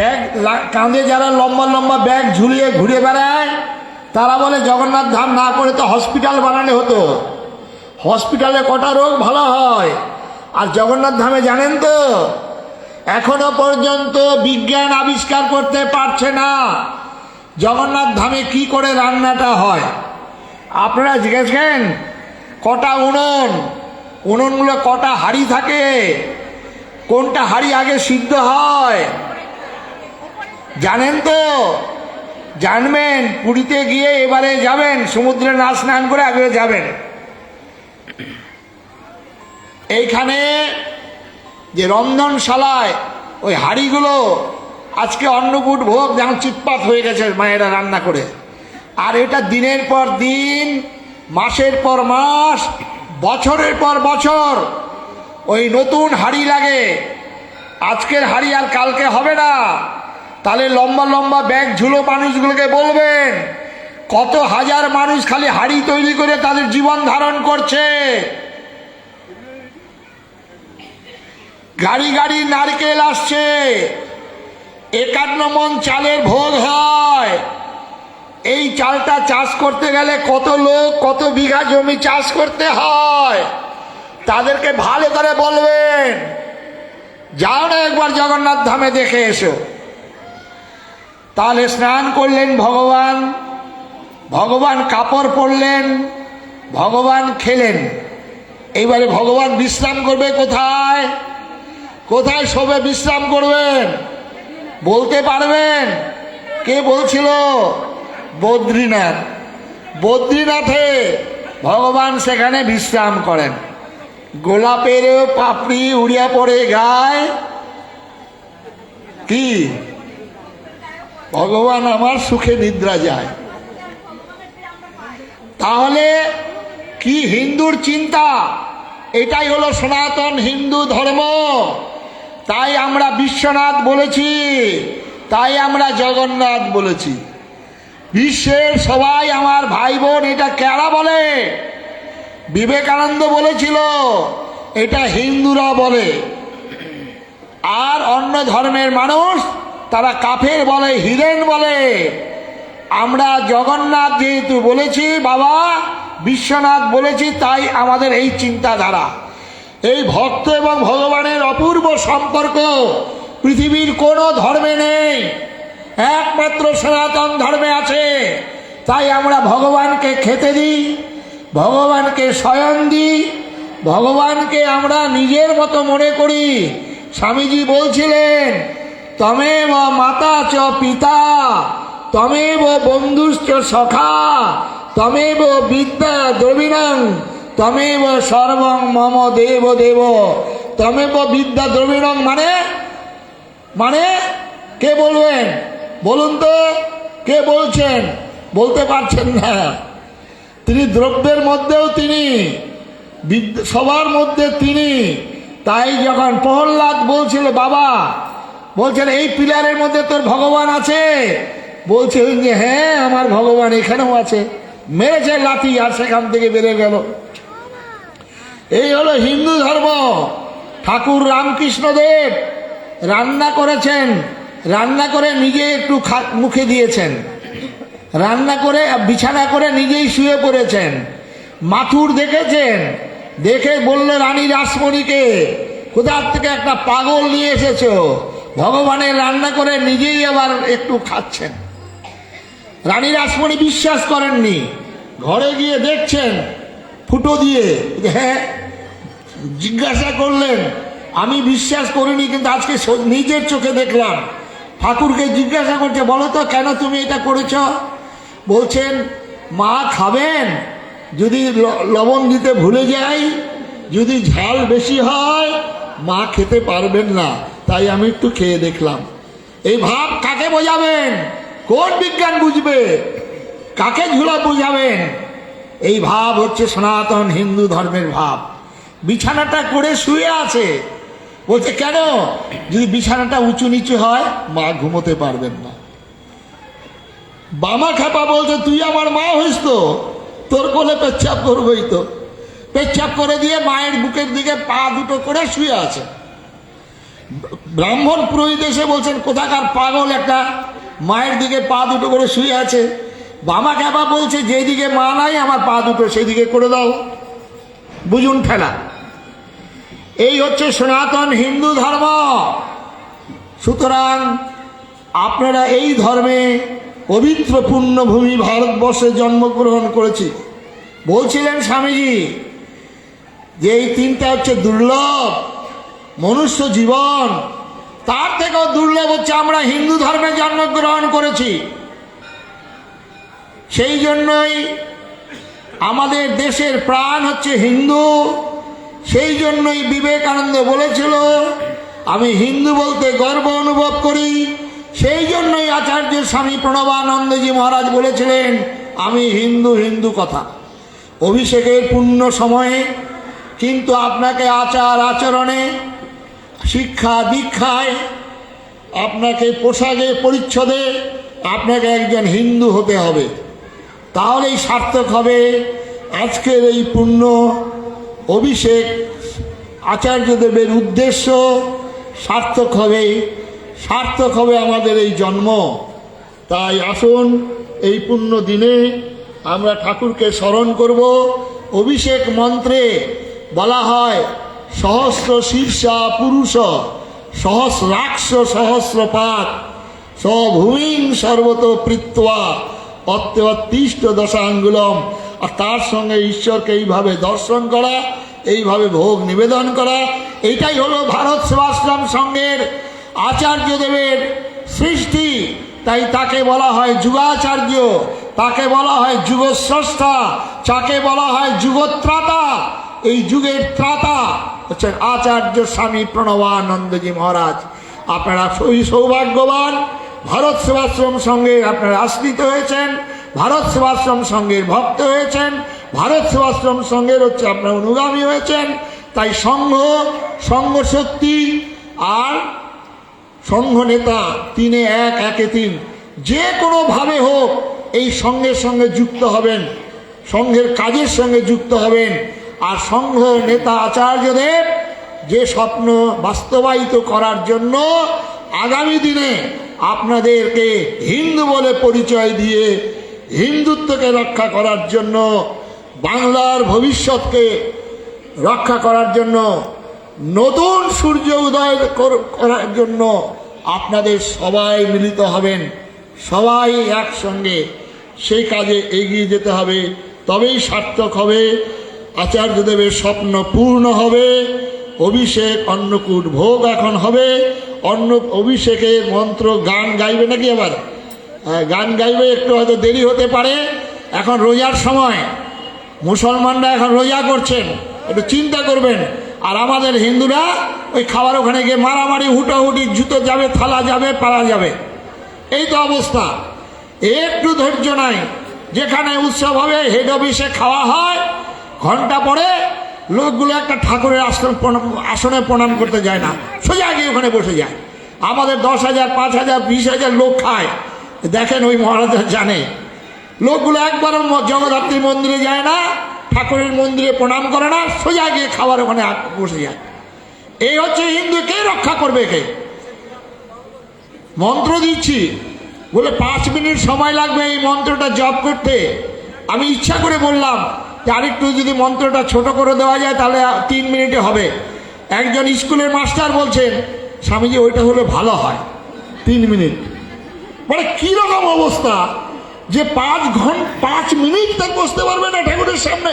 Bag কাঁধে যারা লম্বা লম্বা ব্যাগ ঝুলিয়ে ঘুরে বেড়ায়, তারা বলে, জগন্নাথ ধাম না করে তো হসপিটাল বানানো হতো। হসপিটালে কটা রোগ ভালো হয়? আর জগন্নাথ ধামে জানেন তো, এখনও পর্যন্ত বিজ্ঞান আবিষ্কার করতে পারছে না জগন্নাথ ধামে কি করে রান্নাটা হয়। আপনারা জিজ্ঞেসেন কটা উনুন? উনুনগুলো কটা হাড়ি থাকে? কোনটা হাড়ি আগে সিদ্ধ হয়? জানেন তো? জানবেন, পুরীতে গিয়ে এবারে যাবেন, সমুদ্রে না স্নান করে আগে যাবেন। এইখানে যে রন্ধনশালায় ওই হাড়িগুলো, আজকে অন্নকূট ভোগ, যেমন চিৎপাত হয়ে গেছে মায়েরা রান্না করে। আর এটা দিনের পর দিন, মাসের পর মাস, বছরের পর বছর ওই নতুন হাড়ি লাগে। আজকের হাড়ি আর কালকে হবে না। তাহলে লম্বা লম্বা ব্যাগ ঝুলো মানুষগুলোকে বলবেন। কত হাজার মানুষ খালি হাড়ি তৈরি করে তাদের জীবন ধারণ করছে। গাড়ি গাড়ি নারকেল আসছে। একান্ন মন চালের ভোগ হয়। এই চালটা চাষ করতে গেলে কত লোক, কত বিঘা জমি চাষ করতে হয়। তাদেরকে ভালো করে বলবেন। যাও না একবার জগন্নাথ ধামে দেখে এসো। তাহলে স্নান করলেন ভগবান। ভগবান কাপড় পরলেন, ভগবান খেলেন। এইবারে ভগবান বিশ্রাম করবে কোথায়? কোথায় শোবে বিশ্রাম করবেন? বলতে পারবেন? কে বলছিল? বদ্রীনাথ। বদ্রীনাথে ভগবান সেখানে বিশ্রাম করেন। গোলাপের পাপড়ি উড়িয়া পড়ে গায়। কি? ভগবান আমার সুখে নিদ্রা যায়। তাহলে কি হিন্দুর চিন্তা? এটাই হলো সনাতন হিন্দু ধর্ম। তাই আমরা বিশ্বনাথ বলেছি, তাই আমরা জগন্নাথ বলেছি। বিশ্বের সবাই আমার ভাই বোন এটা কেরা বলে? বিবেকানন্দ বলেছিল, এটা হিন্দুরা বলে। আর অন্য ধর্মের মানুষ তারা কাফের বলে, হিরেন বলে। আমরা জগন্নাথ যেহেতু বলেছি, বাবা, বিশ্বনাথ বলেছি, তাই আমাদের এই চিন্তাধারা। এই ভক্ত এবং ভগবানের অপূর্ব সম্পর্ক পৃথিবীর কোনো ধর্মে নেই। একমাত্র সনাতন ধর্মে আছে। তাই আমরা ভগবানকে খেতে দিই, ভগবানকে শয়ন দিই, ভগবানকে আমরা নিজের মতো মনে করি। স্বামীজি বলছিলেন তমেব মাতা চ পিতা, তমেব বন্ধুশ্চ সখা, তমেব বিদ্যা দ্রবিণং, তমেব সর্বং মম দেব দেব। তমেব বিদ্যা দ্রবিণং মানে মানে কে বলবেন? বলুন তো, কে বলছেন? বলতে পারছেন না। তিনি দ্রব্যের মধ্যেও তিনি সবার মধ্যে তিনি। তাই যখন প্রহ্লাদ বলছিল, বাবা বলছেন, এই পিলারের মধ্যে তোর ভগবান আছে? বলছে যে হ্যাঁ আমার ভগবান এখানেও আছে। মেরেছে লাথি আর সেখান থেকে বেড়ে গেল। এই হলো হিন্দু ধর্ম। ঠাকুর রামকৃষ্ণ দেব রান্না করেছেন, রান্না করে নিজে একটু মুখে দিয়েছেন। রান্না করে বিছানা করে নিজেই শুয়ে পড়েছেন। মাথুর দেখেছেন? দেখে বলল, রানী রাসমণিকে, কোথার থেকে একটা পাগল নিয়ে এসেছ? ভগবানের রান্না করে নিজেই আবার একটু খাচ্ছেন। রানী রাসমণি বিশ্বাস করেননি। ঘরে গিয়ে দেখছেন, ফুটো দিয়ে হ্যাঁ জিজ্ঞাসা করলেন, আমি বিশ্বাস করিনি, কিন্তু আজকে নিজের চোখে দেখলাম। ঠাকুরকে জিজ্ঞাসা করছে, বলো তো, কেন তুমি এটা করেছ? বলছেন, মা খাবেন, যদি লবণ দিতে ভুলে যাই, যদি ঝাল বেশি হয়, মা খেতে পারবেন না। তাই আমি একটু খেয়ে দেখলাম। এই ভাব কাকে বোঝাবেন? কোন বিজ্ঞান বুঝবে? কাকে ঝুলা বুঝাবেন? এই ভাব হচ্ছে সনাতন হিন্দু ধর্মের ভাব। বিছানাটা করে শুয়ে আছে। বলছে, কেন? যদি বিছানাটা উঁচু নিচু হয়, মা ঘুমোতে পারবেন না। বামা খাপা বলছে, তুই আমার মা হইস তো? তোর কোলে পেচ্ছাপ করবই তো? পেচ্ছাপ করে দিয়ে মায়ের বুকের দিকে পা দুটো করে শুয়ে আছে। ব্রাহ্মণ পুরোহিত এসে বলছেন, কোথাকার পাগল একটা মায়ের দিকে পা দুটো করে শুয়ে আছে? বাবা ক্যাপা বলছে, যেদিকে মা নাই, আমার পা দুটো সেই দিকে করে দাও। বুঝুন ঠেলা এই হচ্ছে সনাতন হিন্দু ধর্ম। সুতরাং আপনারা এই ধর্মে পবিত্র পুণ্যভূমি ভারতবর্ষে জন্মগ্রহণ করেছি। বলছিলেন স্বামীজি যে এই তিনটা হচ্ছে দুর্লভ। মনুষ্য জীবন, তার থেকেও দুর্লভ হচ্ছে আমরা হিন্দু ধর্মে জন্মগ্রহণ করেছি। সেই জন্যই আমাদের দেশের প্রাণ হচ্ছে হিন্দু। সেই জন্যই বিবেকানন্দ বলেছিল, আমি হিন্দু বলতে গর্ব অনুভব করি। সেই জন্যই আচার্য স্বামী প্রণবানন্দজি মহারাজ বলেছিলেন, আমি হিন্দু হিন্দু কথা। অভিষেকের পূর্ণ সময়ে, কিন্তু আপনাকে আচার আচরণে শিক্ষা দীক্ষায় আপনাকে পোশাকে পরিচ্ছদে আপনাকে একজন হিন্দু হতে হবে। তাহলেই সার্থক হবে। আজকের এই পূর্ণ অভিষেক আচার্যদেবের উদ্দেশ্য সার্থক হবে। সার্থক হবে আমাদের এই জন্ম। তাই আসুন এই পুণ্য দিনে আমরা ঠাকুরকে স্মরণ করব। অভিষেক মন্ত্রে বলা হয় সহস্র শীর্ষা পুরুষ সহস্রাক্ষ সহস্রপাত সভূমিং সর্বত প্রীত্বা অত্যতিষ্ঠ দশাঙ্গুলম। আর তার সঙ্গে ঈশ্বরকে এইভাবে দর্শন করা, এইভাবে ভোগ নিবেদন করা, এইটাই হলো ভারত সেবাশ্রম সংঘের আচার্যদেবের সৃষ্টি। তাই তাকে বলা হয় যুগাচার্য, তাকে বলা হয় যুগস্রষ্টা, তাকে বলা হয় যুগত্রাতা। এই যুগের ত্রাতা হচ্ছেন আচার্য স্বামী প্রণবানন্দজি মহারাজ। আপনারা সই সৌভাগ্যবান, ভারত সেবাশ্রম সঙ্গে আপনারা আশ্রিত হয়েছেন, ভারত সেবাশ্রম সঙ্গের ভক্ত হয়েছেন, ভারত সেবাশ্রম সঙ্গের হচ্ছে আপনার অনুগামী হয়েছেন। তাই সংঘ সংঘ শক্তি আর সংঘ নেতা তিনে এক, একে তিন, যে কোনোভাবে হোক এই সঙ্গের সঙ্গে যুক্ত হবেন সংঘের কাজের সঙ্গে যুক্ত হবেন। আর সংঘ নেতা আচার্যদেব যে স্বপ্ন বাস্তবায়িত করার জন্য আগামী দিনে আপনাদেরকে হিন্দু বলে পরিচয় দিয়ে হিন্দুত্বকে রক্ষা করার জন্য, বাংলার ভবিষ্যৎকে রক্ষা করার জন্য, নতুন সূর্য উদয় করার জন্য আপনাদের সবাই মিলিত হবেন, সবাই একসঙ্গে। সেই কাজে এগিয়ে যেতে হবে, তবেই সার্থক হবে। আচার্যদেবের স্বপ্ন পূর্ণ হবে, অভিষেক অন্নকূট ভোগ এখন হবে। অন্ন অভিষেকের মন্ত্র গান গাইবে নাকি আবার? গান গাইবে একটু হয়তো দেরি হতে পারে। এখন রোজার সময়, মুসলমানরা এখন রোজা করছেন, একটু চিন্তা করবেন। আর আমাদের হিন্দুরা ওই খাবার ওখানে গিয়ে মারামারি, হুটাহুটি, জুতো যাবে, থালা যাবে, পালা যাবে। এই তো অবস্থা। একটু ধৈর্য নাই। যেখানে উৎসব হবে হেড অফিসে খাওয়া হয় ঘণ্টা পরে লোকগুলো একটা ঠাকুরের আসন আসনে প্রণাম করতে যায় না। সোজা গিয়ে ওখানে বসে যায়। আমাদের দশ হাজার, পাঁচ হাজার, বিশ হাজার লোক খায়। দেখেন ওই মহারাজা জানে। লোকগুলো একবারও জগদ্ধাত্রী মন্দিরে যায় না, ঠাকুরের মন্দিরে প্রণাম করে না, সোজা গিয়ে খাবার ওখানে বসে যায়। এই হচ্ছে হিন্দু, কে রক্ষা করবে কে মন্ত্র দিচ্ছি। বলে পাঁচ মিনিট সময় লাগবে এই মন্ত্রটা জপ করতে। আমি ইচ্ছা করে বললাম আরেকটু যদি মন্ত্রটা ছোট করে দেওয়া যায়, তাহলে তিন মিনিটে হবে। একজন স্কুলের মাস্টার বলছেন, স্বামীজি, ওইটা হলে ভালো হয়। তিন মিনিট। মানে কীরকম অবস্থা যে পাঁচ ঘণ্টা পাঁচ মিনিট তাক বসতে পারবে না ঠাকুরের সামনে?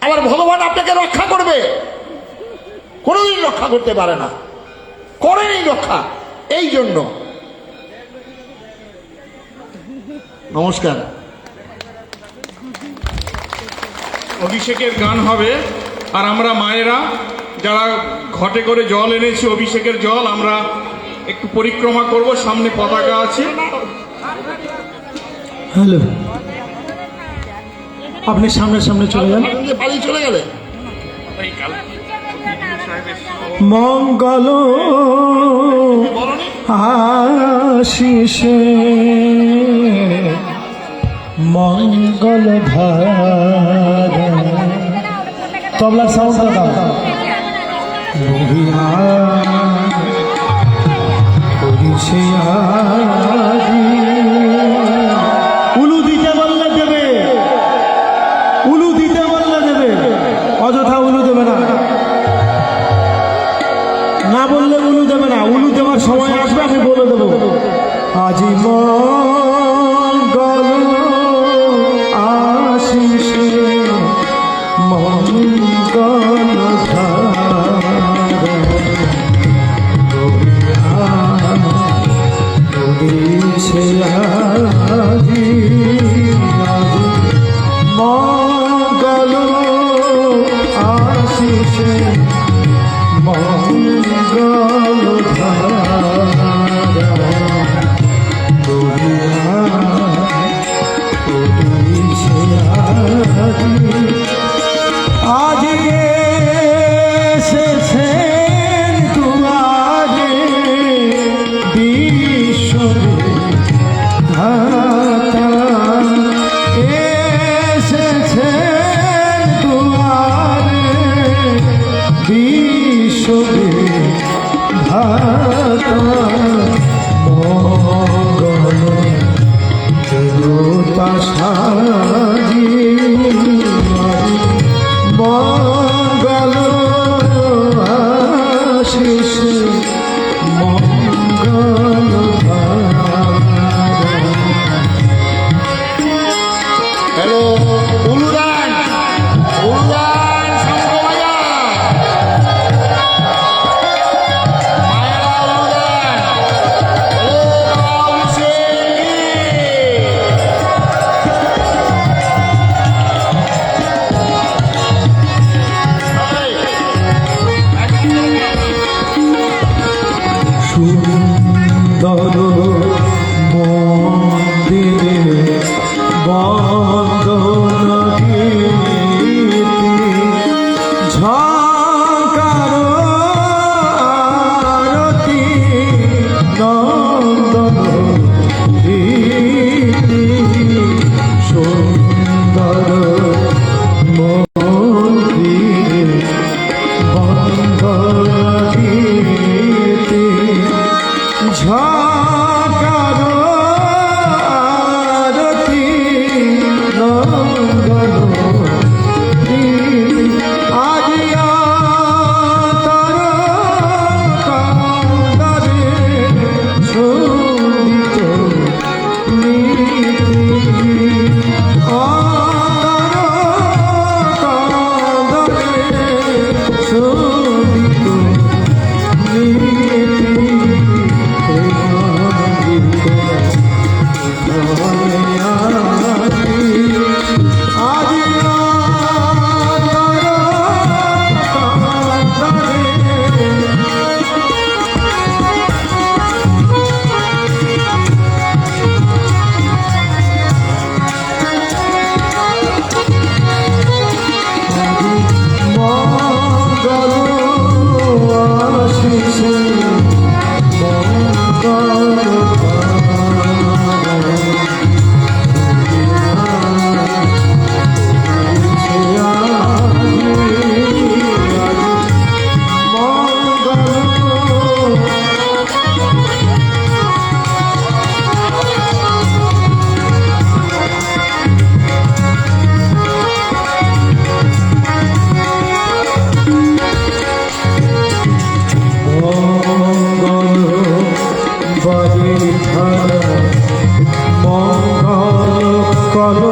আবার ভগবান আপনাকে রক্ষা করবে। কোনোদিন রক্ষা করতে পারে না। করেনি রক্ষা। এই জন্য। নমস্কার। অভিষেকের গান হবে। আর আমরা মায়েরা, যারা ঘটে করে জল এনেছি অভিষেকের জল, আমরা একটু পরিক্রমা করব, সামনে পতাকা আছে। হ্যালো। আপনি সামনে সামনে চলে যান। চলে গেলে মঙ্গল আশিসে, মঙ্গল ধারা তবলা সাউন্ডটা দাও। উলু দিতে বললে দেবে। উলু দিতে বললা দেবে। অযথা উলু দেবে না। না বললে উলু দেবে না। উলু দেওয়ার সময় আসবে, আমি বলে দেবো। আজি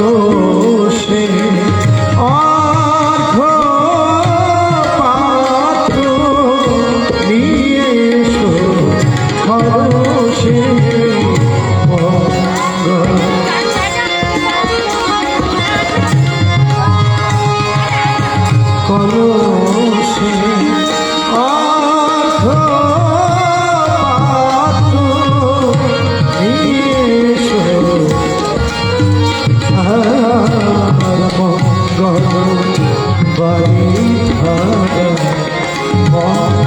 Oh.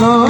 না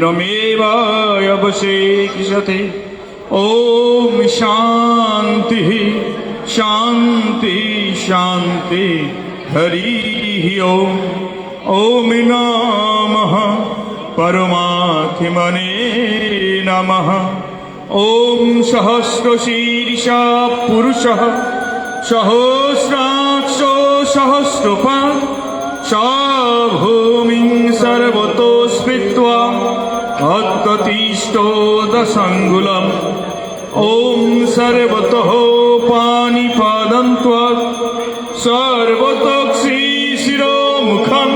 পূর্ণমেবায়বশেষতে ওম শান্তি শান্তি শান্তি। হরি ওম। ওম নমঃ। পরমাত্মনে নমঃ। ওম সহস্রশীর্ষা পুরুষः। সহস্রাক্ষ সহস্রপা ভূমিং সর্বতো अद्गतिष्ठोदशङ्गुलम् ॐ सर्वतः पानिपादं त्वत् सर्वतक्षि शिरोमुखं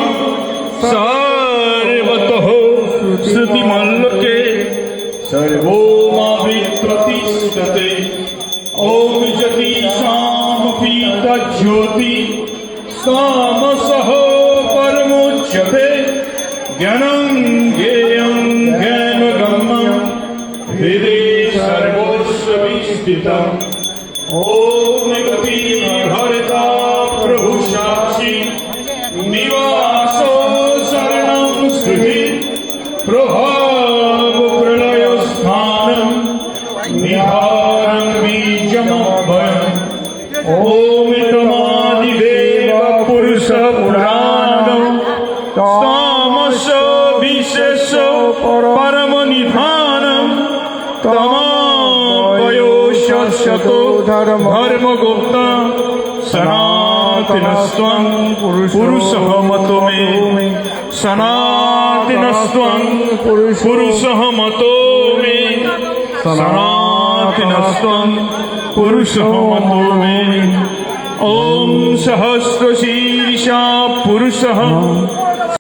सर्वतः श्रुतिम विस्थितम् ॐ गति भरता प्रभु साक्षी। निवासो शरणं श्रुति प्रभाव प्रलय स्थानं। निहारं बीजमभयम्। ॐ तमादिदेव पुरुष पुराणम् धर्म गुप्ता सनातनस्त्वं पुरुषः मतो मे सनातनस्त्वं पुरुषः मतो मे सनातनस्त्वं पुरुषः मतो मे ॐ सहस्रशीर्षा पुरुषः